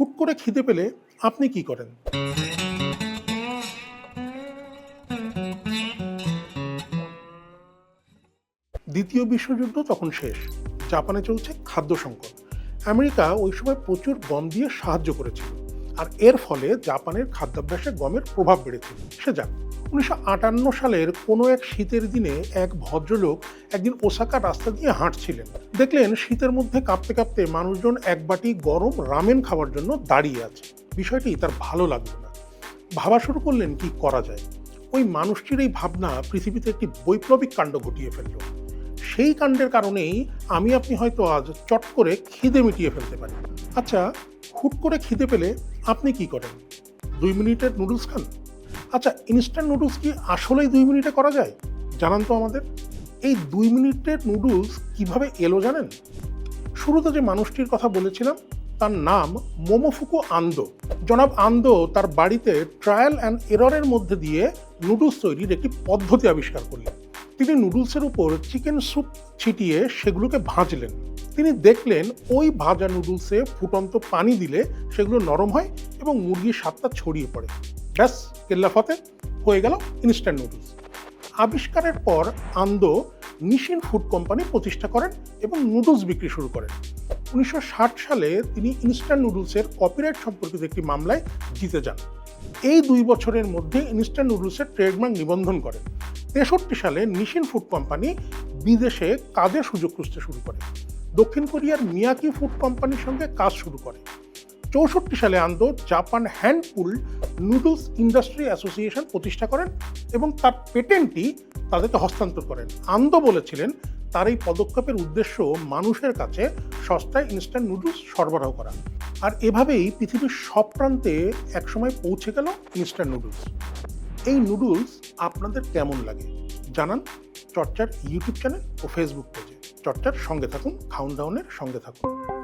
হুট করে খিদে পেলে আপনি কি করেন? দ্বিতীয় বিশ্বযুদ্ধ তখন শেষ। জাপানে চলছে খাদ্য সংকট। আমেরিকা ওই সময় প্রচুর গম দিয়ে সাহায্য করেছিল। আর এর ফলে জাপানের খাদ্যাভ্যাসে গমের প্রভাব বেড়েছিল সে যাক, উনিশশো আটান্ন সালের কোনো এক শীতের দিনে এক ভদ্রলোক একদিন ওসাকা রাস্তা দিয়ে হাঁটছিলেন। দেখলেন শীতের মধ্যে কাঁপতে কাঁপতে মানুষজন এক বাটি গরম রামেন খাওয়ার জন্য দাঁড়িয়ে আছে। বিষয়টি তার ভালো লাগল না। ভাবা শুরু করলেন, কি করা যায়? ওই মানুষটির এই ভাবনা পৃথিবীতে একটি বৈপ্লবিক কাণ্ড ঘটিয়ে ফেলল। সেই কাণ্ডের কারণেই আমি, আপনি হয়তো আজ চট করে খিদে মিটিয়ে ফেলতে পারি। আচ্ছা হুট করে খিদে পেলে আপনি কি করেন? দুই মিনিটের নুডলস খান? আচ্ছা ইনস্ট্যান্ট নুডলস কি আসলেই দুই মিনিটে করা যায়? জানান তো আমাদের। এই দুই মিনিটের নুডলস কীভাবে এলো জানেন? শুরুতে যে মানুষটির কথা বলেছিলাম, তার নাম মোমোফুকু আন্দো। জনাব আন্দো তার বাড়িতে ট্রায়াল অ্যান্ড এররের মধ্যে দিয়ে নুডলস তৈরির একটি পদ্ধতি আবিষ্কার করলেন। তিনি নুডলসের উপর চিকেন স্যুপ ছিটিয়ে সেগুলোকে ভাজলেন। তিনি দেখলেন ওই ভাজা নুডলসে ফুটন্ত পানি দিলে সেগুলো নরম হয় এবং মুরগির স্বাদটা ছড়িয়ে পড়ে। ব্যাস কেল্লাফতে হয়ে গেল ইনস্ট্যান্ট নুডলস আবিষ্কারের পর আন্দো নিশিন ফুড কোম্পানি প্রতিষ্ঠা করেন এবং নুডলস বিক্রি শুরু করেন। উনিশশো ষাট সালে তিনি ইনস্ট্যান্ট নুডলসের কপিরাইট সম্পর্কিত একটি মামলায় জিতে যান। এই দুই বছরের মধ্যে ইনস্ট্যান্ট নুডলসের ট্রেডমার্ক নিবন্ধন করেন। তেষট্টি সালে নিশিন ফুড কোম্পানি বিদেশে কাজের সুযোগ খুঁজতে শুরু করে? দক্ষিণ কোরিয়ার মিয়াকি ফুড কোম্পানির সঙ্গে কাজ শুরু করে। চৌষট্টি সালে Ando Japan hand pull noodles industry association প্রতিষ্ঠা করেন এবং তার পেটেন্টটি তাদেরকে হস্তান্তর করেন। আন্দো বলেছিলেন, তার এই পদক্ষেপের উদ্দেশ্য মানুষের কাছে সস্তায় ইনস্ট্যান্ট নুডলস সরবরাহ করা। আর এভাবেই পৃথিবীর সব প্রান্তে একসময় পৌঁছে গেল ইনস্ট্যান্ট নুডলস এই নুডলস আপনাদের কেমন লাগে? জানান চর্চার ইউটিউব চ্যানেল ও ফেসবুক পেজে চর্চার সঙ্গে থাকুন খাউন ডাউনের সঙ্গে থাকুন।